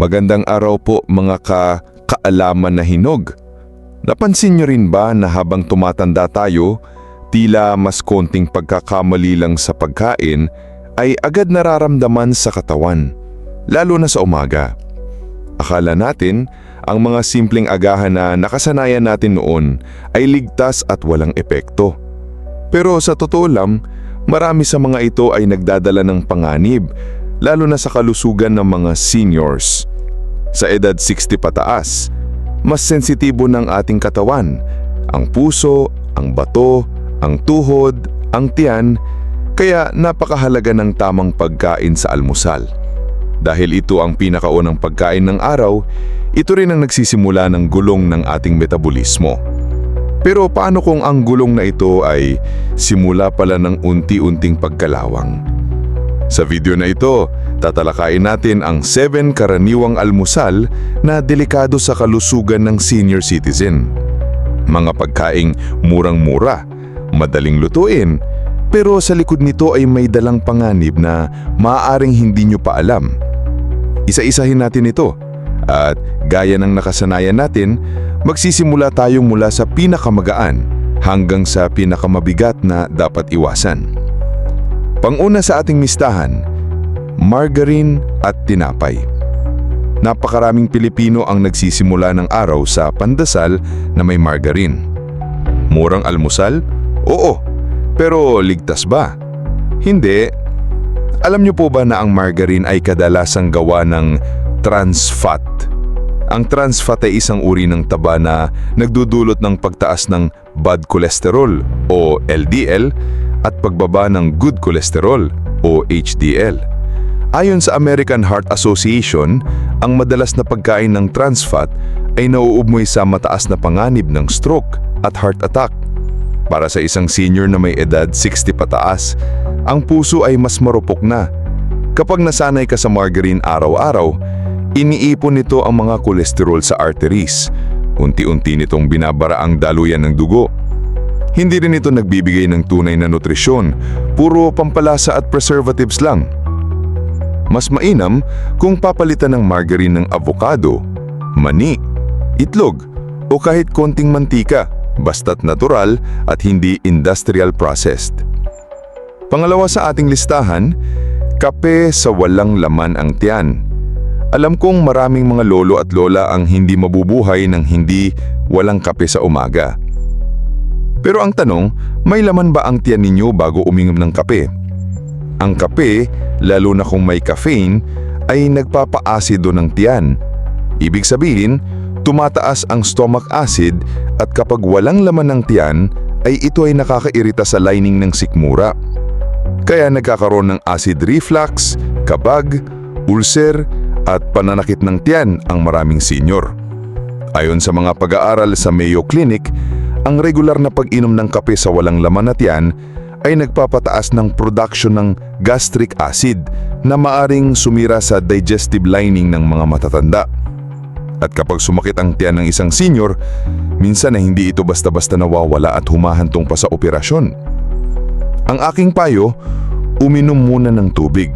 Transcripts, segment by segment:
Magandang araw po mga ka kaalaman na hinog. Napansin nyo rin ba na habang tumatanda tayo, tila mas konting pagkakamali lang sa pagkain ay agad nararamdaman sa katawan, lalo na sa umaga. Akala natin, ang mga simpleng agahan na nakasanayan natin noon ay ligtas at walang epekto. Pero sa totoo lang, marami sa mga ito ay nagdadala ng panganib, lalo na sa kalusugan ng mga seniors. Sa edad 60 pataas, mas sensitibo ng ating katawan, ang puso, ang bato, ang tuhod, ang tiyan, kaya napakahalaga ng tamang pagkain sa almusal. Dahil ito ang pinakaunang pagkain ng araw, ito rin ang nagsisimula ng gulong ng ating metabolismo. Pero paano kung ang gulong na ito ay simula pala ng unti-unting pagkalawang? Sa video na ito, tatalakayin natin ang 7 karaniwang almusal na delikado sa kalusugan ng senior citizen. Mga pagkaing murang-mura, madaling lutuin, pero sa likod nito ay may dalang panganib na maaaring hindi nyo pa alam. Isa-isahin natin ito at gaya ng nakasanayan natin, magsisimula tayong mula sa pinakamagaan hanggang sa pinakamabigat na dapat iwasan. Panguna sa ating mistahan, margarine at tinapay. Napakaraming Pilipino ang nagsisimula ng araw sa pandasal na may margarine. Murang almusal? Oo. Pero ligtas ba? Hindi. Alam niyo po ba na ang margarine ay kadalasang gawa ng trans fat? Ang trans fat ay isang uri ng taba na nagdudulot ng pagtaas ng bad cholesterol o LDL at pagbaba ng good cholesterol o HDL. Ayon sa American Heart Association, ang madalas na pagkain ng trans fat ay nauubmoy sa mataas na panganib ng stroke at heart attack. Para sa isang senior na may edad 60 pataas, ang puso ay mas marupok na. Kapag nasanay ka sa margarine araw-araw, iniipon nito ang mga kolesterol sa arteries. Unti-unti nitong binabara ang daluyan ng dugo. Hindi rin ito nagbibigay ng tunay na nutrisyon, puro pampalasa at preservatives lang. Mas mainam kung papalitan ng margarine ng avocado, mani, itlog o kahit konting mantika basta't natural at hindi industrial processed. Pangalawa sa ating listahan, kape sa walang laman ang tiyan. Alam kong maraming mga lolo at lola ang hindi mabubuhay ng hindi walang kape sa umaga. Pero ang tanong, may laman ba ang tiyan ninyo bago uminom ng kape? Ang kape, lalo na kung may caffeine, ay nagpapaasido ng tiyan. Ibig sabihin, tumataas ang stomach acid at kapag walang laman ng tiyan, ay ito ay nakakairita sa lining ng sikmura. Kaya nagkakaroon ng acid reflux, kabag, ulcer at pananakit ng tiyan ang maraming senior. Ayon sa mga pag-aaral sa Mayo Clinic, ang regular na pag-inom ng kape sa walang laman na tiyan ay nagpapataas ng production ng gastric acid na maaring sumira sa digestive lining ng mga matatanda. At kapag sumakit ang tiyan ng isang senior, minsan ay hindi ito basta-basta nawawala at humahantong pa sa operasyon. Ang aking payo, uminom muna ng tubig.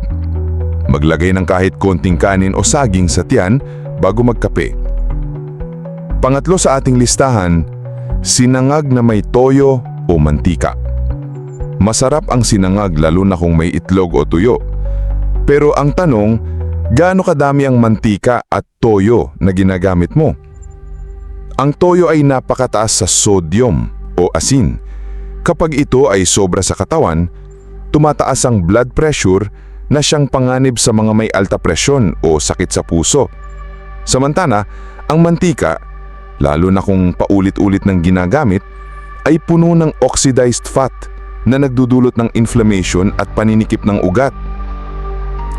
Maglagay ng kahit konting kanin o saging sa tiyan bago magkape. Pangatlo sa ating listahan, sinangag na may toyo o mantika. Masarap ang sinangag lalo na kung may itlog o tuyo. Pero ang tanong, gaano kadami ang mantika at toyo na ginagamit mo? Ang toyo ay napakataas sa sodium o asin. Kapag ito ay sobra sa katawan, tumataas ang blood pressure na siyang panganib sa mga may alta presyon o sakit sa puso. Samantala, ang mantika, lalo na kung paulit-ulit ng ginagamit, ay puno ng oxidized fat na nagdudulot ng inflammation at paninikip ng ugat.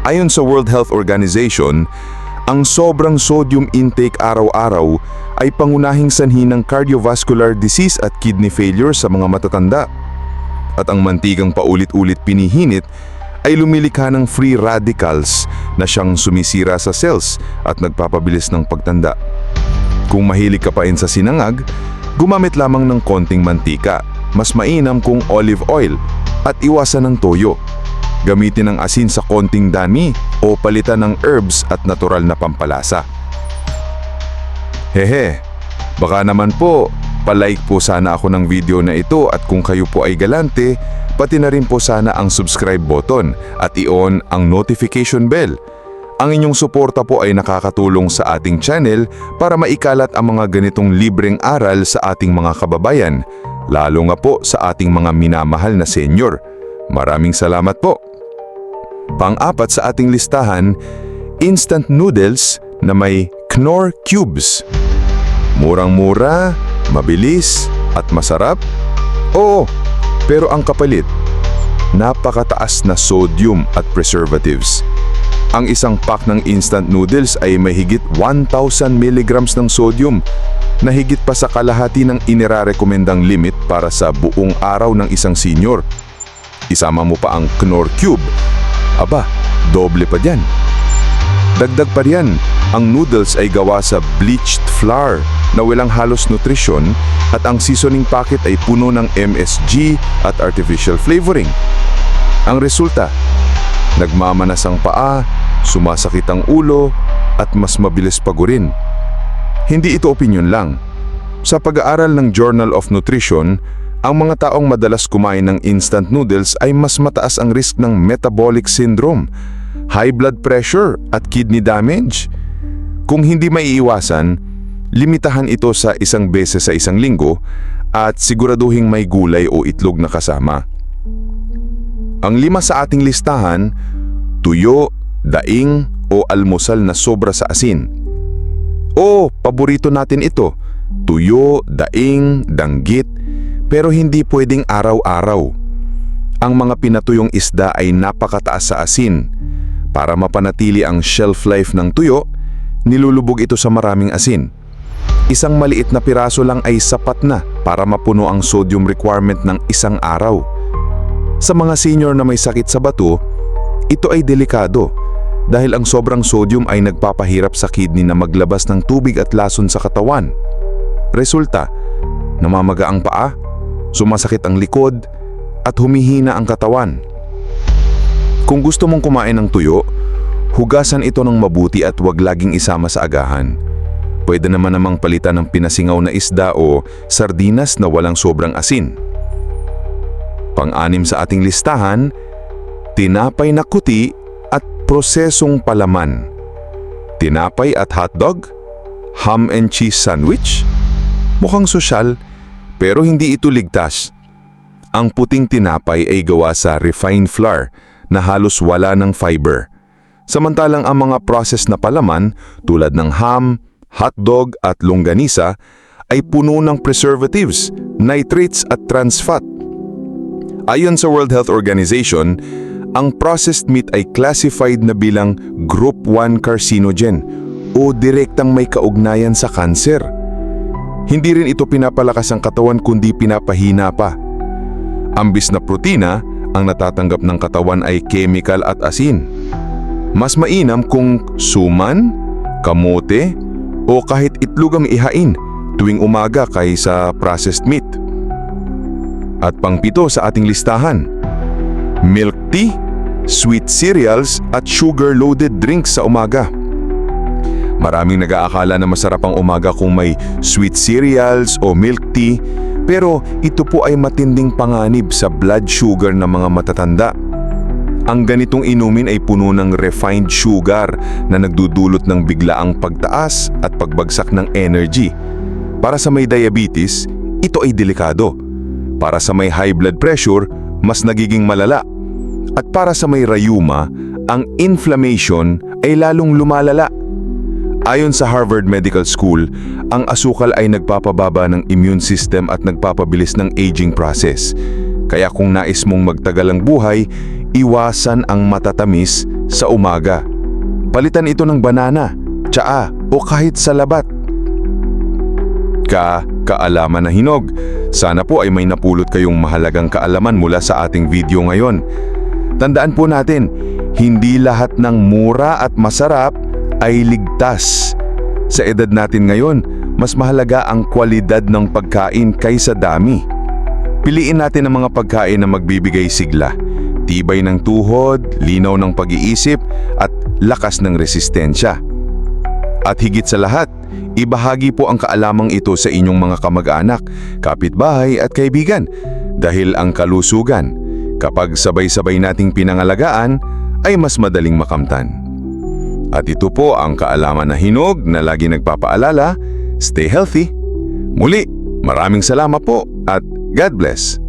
Ayon sa World Health Organization, ang sobrang sodium intake araw-araw ay pangunahing sanhi ng cardiovascular disease at kidney failure sa mga matatanda. At ang mantigang paulit-ulit pinihinit ay lumilikha ng free radicals na siyang sumisira sa cells at nagpapabilis ng pagtanda. Kung mahilig ka pa rin sa sinangag, gumamit lamang ng konting mantika. Mas mainam kung olive oil at iwasan ng toyo. gamitin ang asin sa konting dami o palitan ng herbs at natural na pampalasa. Hehe, baka naman po, palike po sana ako ng video na ito at kung kayo po ay galante, pati na rin po sana ang subscribe button at i-on ang notification bell. Ang inyong suporta po ay nakakatulong sa ating channel para maikalat ang mga ganitong libreng aral sa ating mga kababayan, lalo nga po sa ating mga minamahal na senior. Maraming salamat po. Pang-apat sa ating listahan, instant noodles na may Knorr Cubes. Murang-mura, mabilis, at masarap? Oo, pero ang kapalit, napakataas na sodium at preservatives. Ang isang pack ng instant noodles ay may higit 1,000 mg ng sodium na higit pa sa kalahati ng inirarekomendang limit para sa buong araw ng isang senior. Isama mo pa ang Knorr Cube. Aba, doble pa dyan. Dagdag pa riyan, ang noodles ay gawa sa bleached flour na walang halos nutrisyon at ang seasoning packet ay puno ng MSG at artificial flavoring. Ang resulta, nagmamanas ang paa, sumasakit ang ulo at mas mabilis pagurin. Hindi ito opinion lang. Sa pag-aaral ng Journal of Nutrition, ang mga taong madalas kumain ng instant noodles ay mas mataas ang risk ng metabolic syndrome, high blood pressure at kidney damage. Kung hindi maiiwasan, limitahan ito sa isang beses sa isang linggo at siguraduhing may gulay o itlog na kasama. Ang lima sa ating listahan, tuyo, daing o almusal na sobra sa asin. Oo, paborito natin ito. Tuyo, daing, danggit, pero hindi pwedeng araw-araw. Ang mga pinatuyong isda ay napakataas sa asin. Para mapanatili ang shelf life ng tuyo, nilulubog ito sa maraming asin. Isang maliit na piraso lang ay sapat na para mapuno ang sodium requirement ng isang araw. Sa mga senior na may sakit sa bato, ito ay delikado dahil ang sobrang sodium ay nagpapahirap sa kidney na maglabas ng tubig at lason sa katawan. Resulta, namamaga ang paa, sumasakit ang likod, at humihina ang katawan. Kung gusto mong kumain ng tuyo, hugasan ito ng mabuti at huwag laging isama sa agahan. Pwede naman namang palitan ng pinasingaw na isda o sardinas na walang sobrang asin. Pang-anim sa ating listahan, tinapay na kuti prosesong palaman. Tinapay at hotdog? Ham and cheese sandwich? Mukhang sosyal, pero hindi ito ligtas. Ang puting tinapay ay gawa sa refined flour na halos wala ng fiber. Samantalang ang mga processed na palaman tulad ng ham, hotdog at longganisa ay puno ng preservatives, nitrates at trans fat. Ayon sa World Health Organization, ang processed meat ay classified na bilang Group 1 carcinogen o direktang may kaugnayan sa kanser. Hindi rin ito pinapalakas ang katawan kundi pinapahina pa. Ambis na protina, ang natatanggap ng katawan ay chemical at asin. Mas mainam kung suman, kamote, o kahit itlog ang ihain tuwing umaga kaysa processed meat. At pangpito sa ating listahan, milk tea, sweet cereals at sugar-loaded drinks sa umaga. Maraming nag-aakala na masarap ang umaga kung may sweet cereals o milk tea, pero ito po ay matinding panganib sa blood sugar ng mga matatanda. Ang ganitong inumin ay puno ng refined sugar na nagdudulot ng biglaang pagtaas at pagbagsak ng energy. Para sa may diabetes, ito ay delikado. Para sa may high blood pressure, mas nagiging malala. At para sa may rayuma, ang inflammation ay lalong lumalala. Ayon sa Harvard Medical School, ang asukal ay nagpapababa ng immune system at nagpapabilis ng aging process. Kaya kung nais mong magtagal ang buhay, iwasan ang matatamis sa umaga. Palitan ito ng banana, tsaa o kahit salabat. Ka, kaalaman na hinog. Sana po ay may napulot kayong mahalagang kaalaman mula sa ating video ngayon. Tandaan po natin, hindi lahat ng mura at masarap ay ligtas. Sa edad natin ngayon, mas mahalaga ang kwalidad ng pagkain kaysa dami. Piliin natin ang mga pagkain na magbibigay sigla, tibay ng tuhod, linaw ng pag-iisip at lakas ng resistensya. At higit sa lahat, ibahagi po ang kaalamang ito sa inyong mga kamag-anak, kapitbahay at kaibigan dahil ang kalusugan, kapag sabay-sabay nating pinangalagaan, ay mas madaling makamtan. At ito po ang kaalaman na hinog na lagi nagpapaalala, stay healthy. Muli, maraming salamat po at God bless.